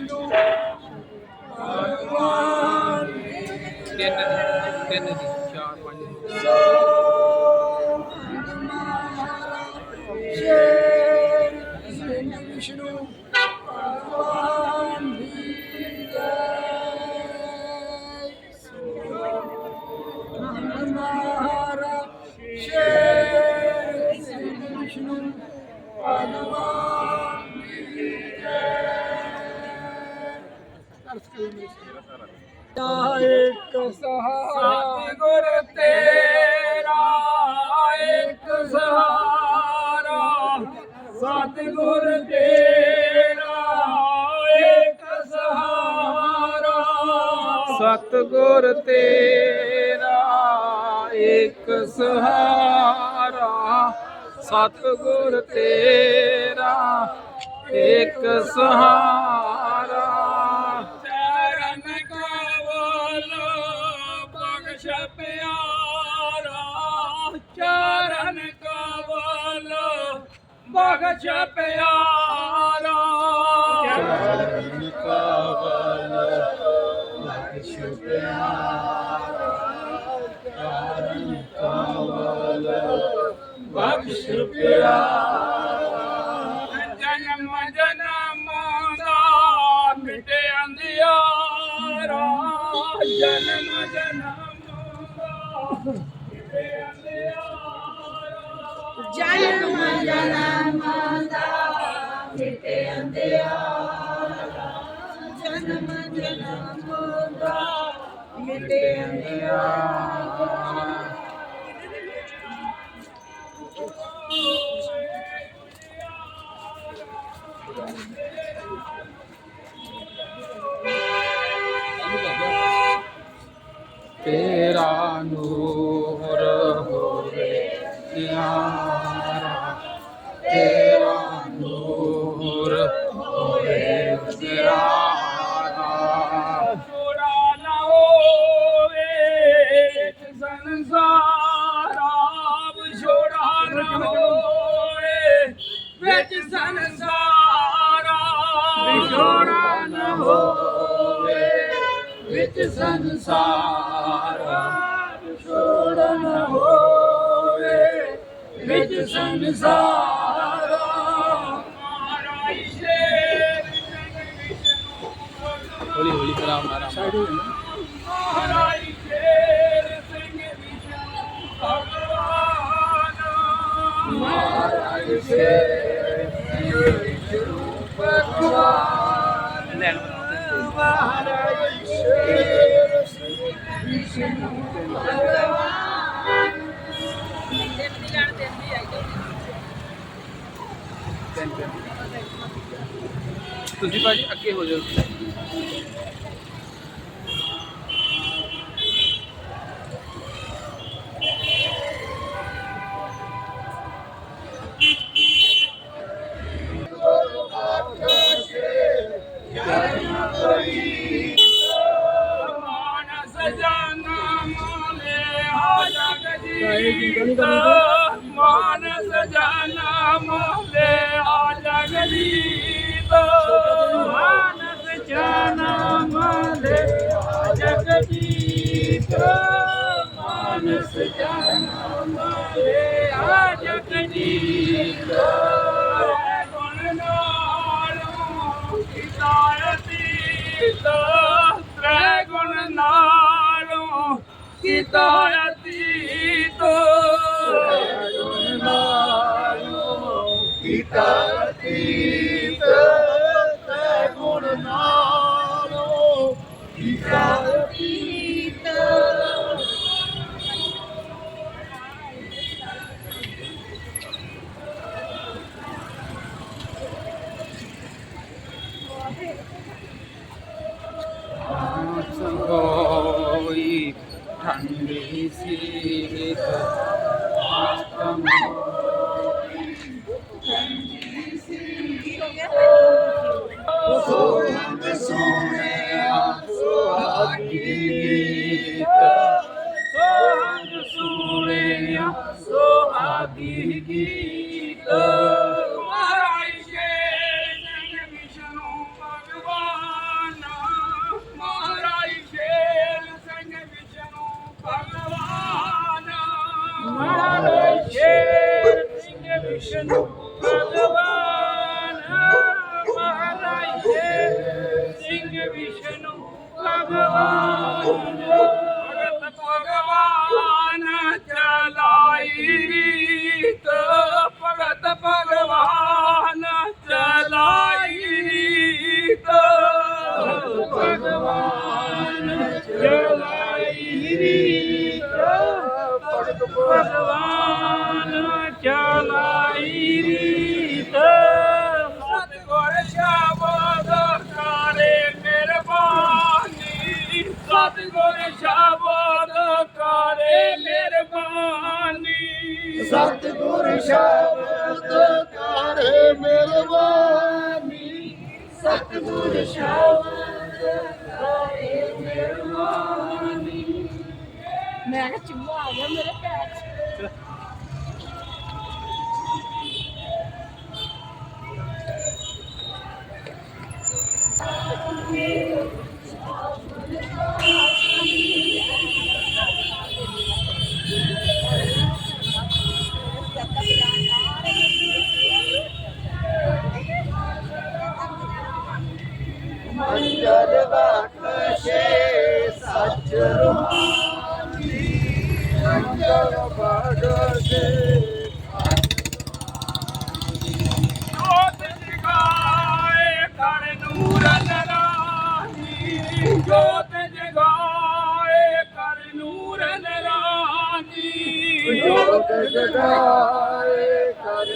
I want eternity, Thank you. ਸਹਾਰਾ। ਸਤਿਗੁਰ ਤੇਰਾ ਇੱਕ ਸਹਾਰਾ। ਸਤਿਗੁਰ ਤੇਰਾ ਇੱਕ ਸਹਾਰਾ। ਸਤਿਗੁਰ ਤੇਰਾ ਇੱਕ ਸਹਾਰਾ ਸਤਿਗੁਰ ਤੇਰਾ ਇੱਕ ਸਹਾਰਾ ਬਖਸ਼ ਪਿਆਰਾ। ਚਰਨ ਬਖਸ਼ ਪਿਆਰਾ ਚਰਨ ਬਖਸ਼ ਪਿਆਰਾ ਜਨਮ ਜਨਮ ਦਾ ਮਿਟੇ ਅੰਧਿਆਰਾ ਜਨਮ ਤੇਰਾ ਨੂਰ ਹੋਵੇ ਪਿਆਰਾ ਸੰਸਾਰ ਛੋੜਨ ਹੋਵੇ ਵਿੱਚ ਸੰਸਾਰ ਹੌਲੀ ਹੌਲੀ ਕਰਾਮ ਆਰਾਮ ਮਹਾਰਾਜ ਸ਼ੇਰ ਸਿੰਘ ਵਿਸ਼ਨੂੰ ਭਗਵਾਨ ਮਹਾਰਾਜ ਸ਼ੇਰ ਸਿੰਘ ਵਿਸ਼ਨੂੰ ਭਗਵਾਨ ਤੁਸੀਂ ਭਾਜੀ ਅੱਗੇ ਹੋ ਜਾਓ। ਮਾਨਸ ਜਨਮ ਲਿਆ ਜਗਜੀਤ ਮਾਨਸ ਜਨਮ ਲਿਆ ਜਗਜੀਤ ਮਾਨਸ ਜਨਮ ਆ ਜਗਜੀਤ ਗੁਣ ਨਾਲੋਂ ਕਿਤਾਇਤੀ ਤ੍ਰੈ ਗੁਣ ਨਾਲੋਂ ਕਿਤਾਇਤੀ ਤੋ મારું ગીતાતીત ગુણ નારો ગીતા विष्णु भगवान महाराज सिंह विष्णु भगवान भगवान चलाई तो भगत भगवान चलाई तो भगवान चलाई तो भगत भगवान ਸਤਿਗੁਰ ਸ਼ਬਦ ਕਰੇ ਮਿਹਰਬਾਨੀ ਸਤਿਗੁਰ ਸ਼ਬਦ ਕਰੇ ਮਿਹਰਬਾਨੀ ਮੈਂ ਕਿਹਾ ਚੁੰਮਾ ਆ ਗਿਆ ਮੇਰੇ ਜਗਾਏ ਕਰ ਨੂਰ ਨਰਾਨੀ ਜੋਤ ਜਗਾਏ ਕਰ ਨੂਰ ਜੋਤ ਜਗਾਏ ਕਰ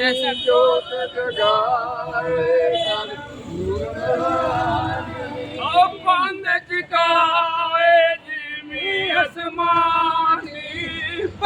ਐਸਾ ਜੋਤ ਜਗਾਏ ਕਰ ਨੂਰ ਨਰਾਨੀ। ਓ ਪੰਦ ਚਕਾਏ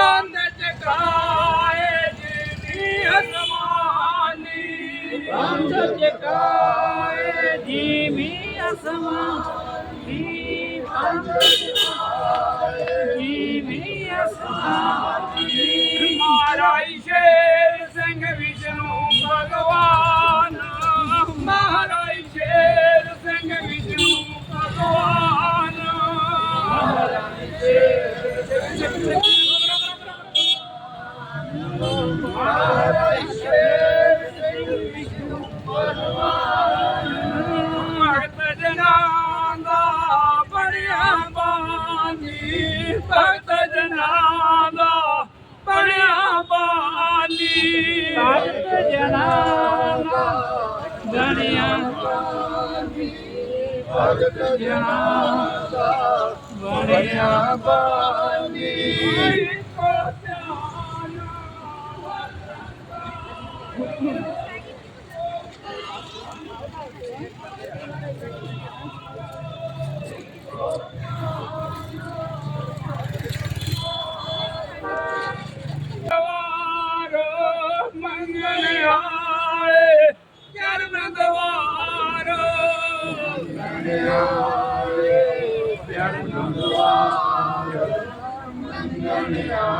چاند جڳا جيڪا جيمي اسما جي سا جي اسمان ਭਗਤ ਜਨਾਂ ਦਾ ਬਣਿਆ ਬਾਨੀ Amen.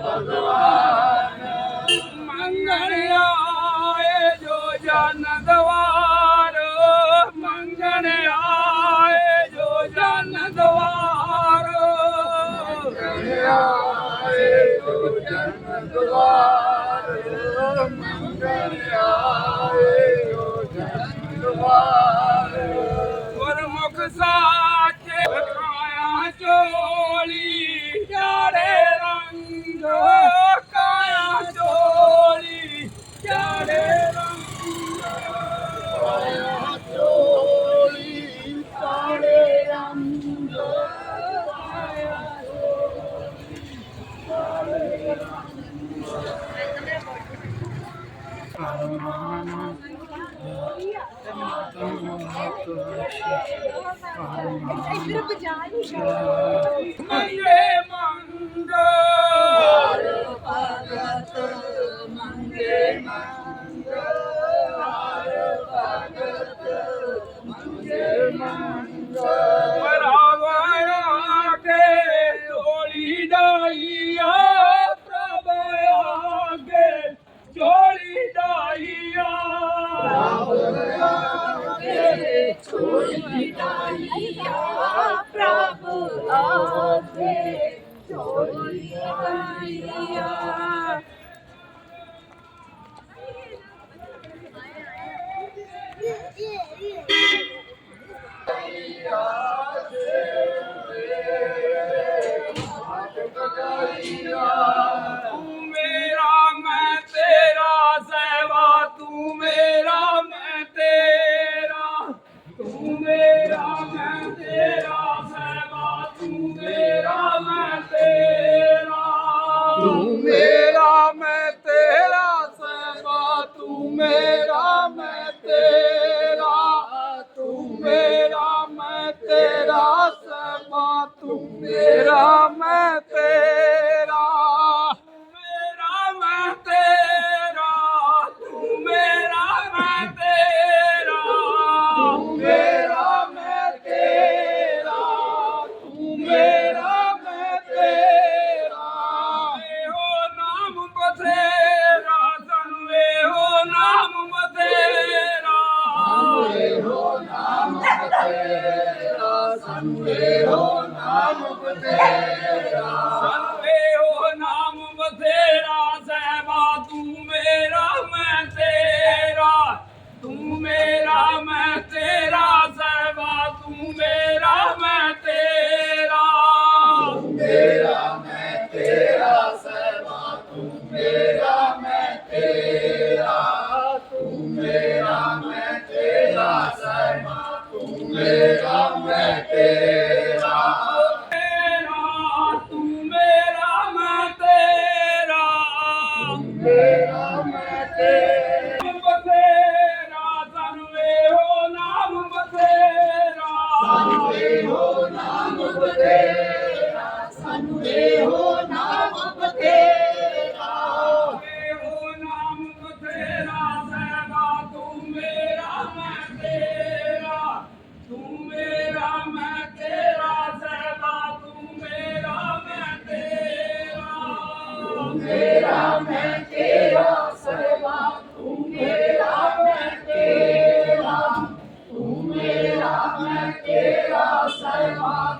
Yeah. Daddy go? Uh,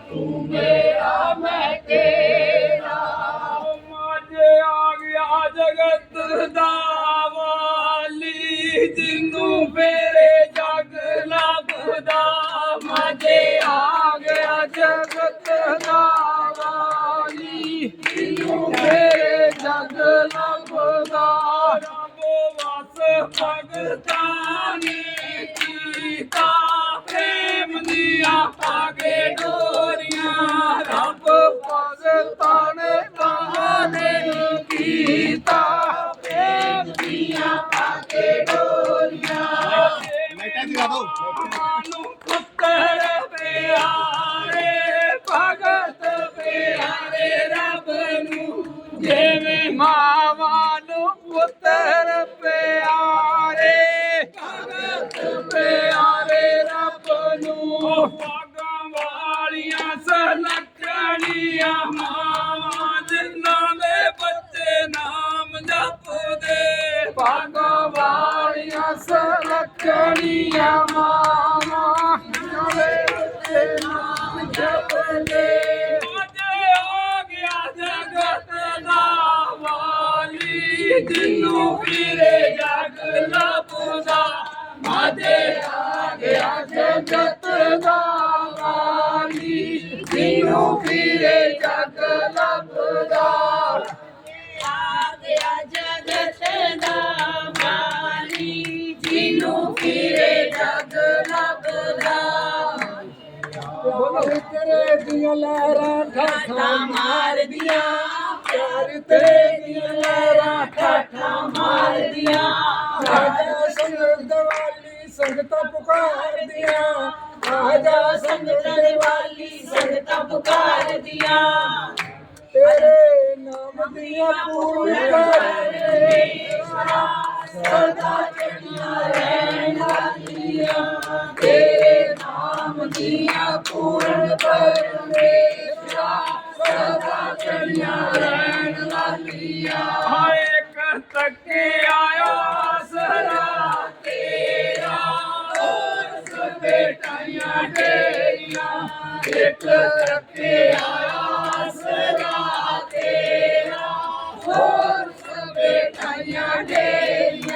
ਤੂੰ ਮੇਰਾ ਮੈਂ ਤੇਰਾ। ਮਾਝੇ ਆ ਗਿਆ ਜਗਤ ਦਾ ਵਾਲੀ ਜਿੰਨੂੰ ਮੇਰੇ ਜਗ ਲੱਭਦਾ। ਮਾਝੇ ਆ ਗਿਆ ਜਗਤ ਦਾ ਵਾਲੀ ਜਿੰਨੂੰ ਮੇਰੇ ਜਗ ਲੱਭਦਾ। ਰੱਬ ਵਾਸ ਭਗਤਾਨੀ ਜਿਹਨੂੰ ਫਿਰੇ ਜਗ ਲੱਭਦਾ। ਆ ਗਿਆ ਜਗਤ ਦਾ ਮਾਲੀ ਜਿਹਨੂੰ ਫਿਰੇ ਜਗ ਲੱਭਦਾ। ਬੋਲ। ਤੇਰੇ ਦੀਆਂ ਲਹਿਰਾਂ ਠਾਠਾਂ ਮਾਰਦੀਆਂ ਪਿਆਰ ਤੇਰੇ ਦੀਆਂ ਲਹਿਰਾਂ ਠਾਠਾਂ ਮਾਰਦੀਆਂ। ਰਾਜਾ ਸੰਗਤ ਵਾਲੀ ਸੰਗਤਾਂ ਪੁਕਾਰਦੀਆਂ ਰਾਜਾ ਸੰਗਤ ਵਾਲੀ ਸੰਗਤਾਂ ਪੁਕਾਰਦੀਆਂ ਤੇਰੇ ਨਾਮ ਦੀਆਂ ਪੂਰਨ ਸਦਾ ਚੜੀਆਂ ਰਹਿਣ ਵਾਲੀਆਂ। ਤੇਰੇ ਨਾਮ ਦੀਆਂ ਪੂਰਨ ਪਰਮੇਸ਼ਰਾ ਸਦਾ ਚੜੀਆਂ ਰਹਿਣ ਵਾਲੀਆਂ। ਹਾਏ ਕਰ ਤੱਕੇ ਆਇਆ ਸਰਾ ਟਾਈਆਂ ਢੇਰੀਆਂ ਇੱਕ ਤੱਕੇ ਆਇਆ ਤੇਰਾ ਹੋਰ ਸਭੇ ਟਾਈਆਂ ਢੇਰੀਆਂ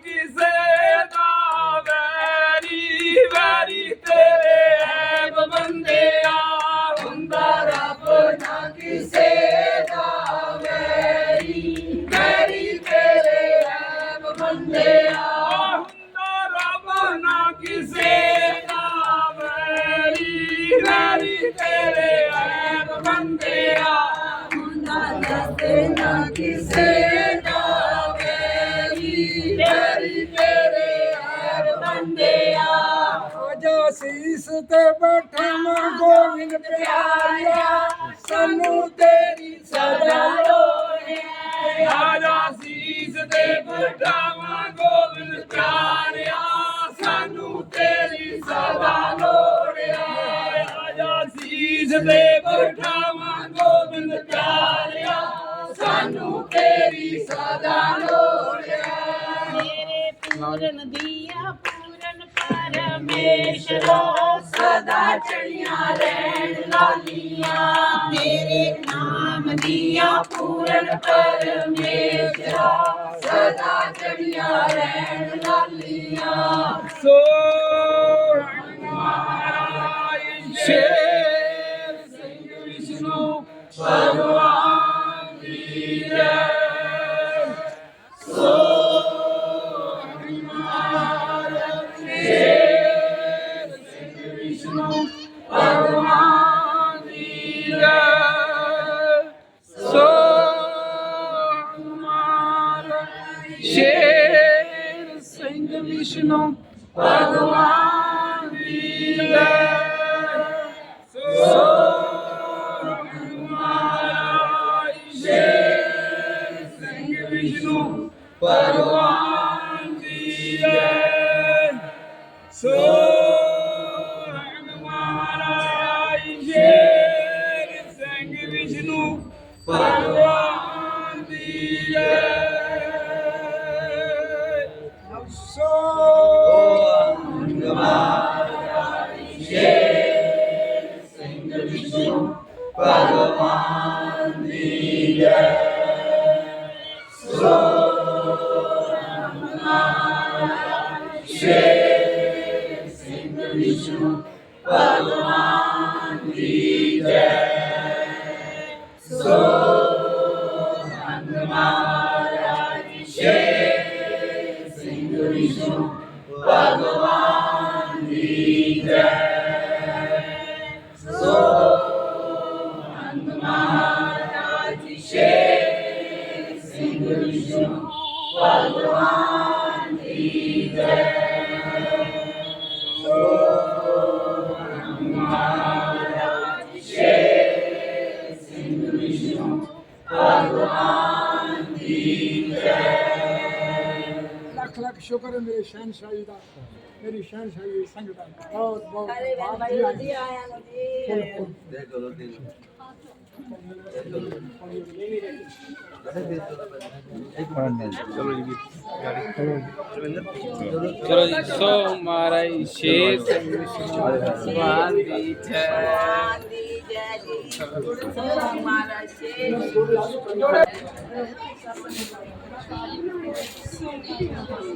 quiser. ਤੇ ਬਟਾਵਾ ਗੋਬਿੰਦ ਪਿਆਰਿਆ ਸਾਨੂੰ ਤੇਰੀ ਸਦਾ ਲੋੜਿਆ ਮੇਰੇ ਪੂਰਨ ਦੀਆ ਪੂਰਨ ਪਰਮੇਸ਼ਰਾ ਸਦਾ ਚੜੀਆਂ ਰਹਿਣ ਲਾਲੀਆਂ ਤੇਰੇ ਨਾਮ ਦੀਆਂ ਪੂਰਨ ਪਰਮੇਸ਼ਰਾ ਸਦਾ ਚੜੀਆਂ ਰਹਿਣ ਲਾਲੀਆਂ ਸੋ ਸ਼ੇਰ ਸਿੰਘ 声望一点 भगवान की लाख लाख शुक्र मेरे शहनशाही का मेरी शहनशाही संगत बहुत बहुत ચલો સો મારા શેષ વાંધી છે મારા શેષ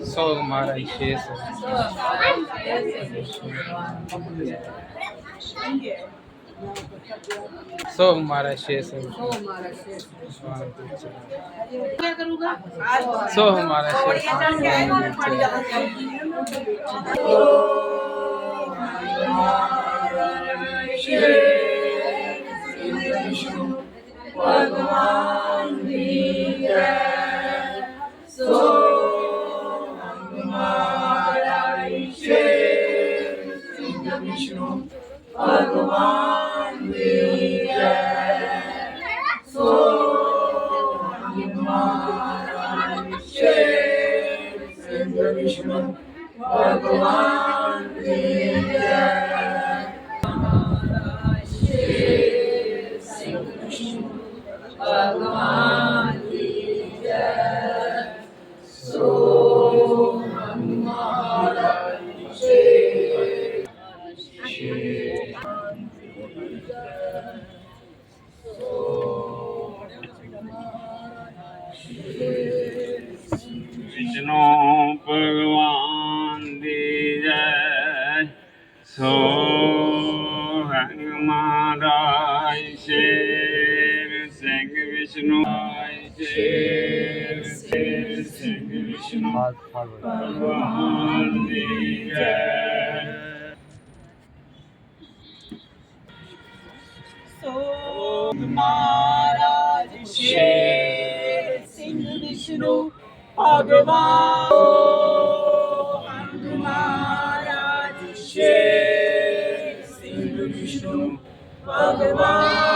સો મારા શેષ सो हमारा शेष है सो हमारा शेष भगवान सो हमारा शेष विष्णु भगवान ਜੈ क्या करूँगा कृष्ण भगवान की जय महाराज शेर सिंह विष्णु भगवान महाराज शेर सिंह विष्णु भगवान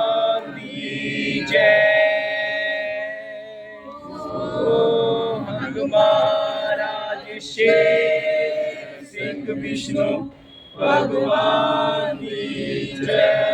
વિષ્ણુ ભગવાન જય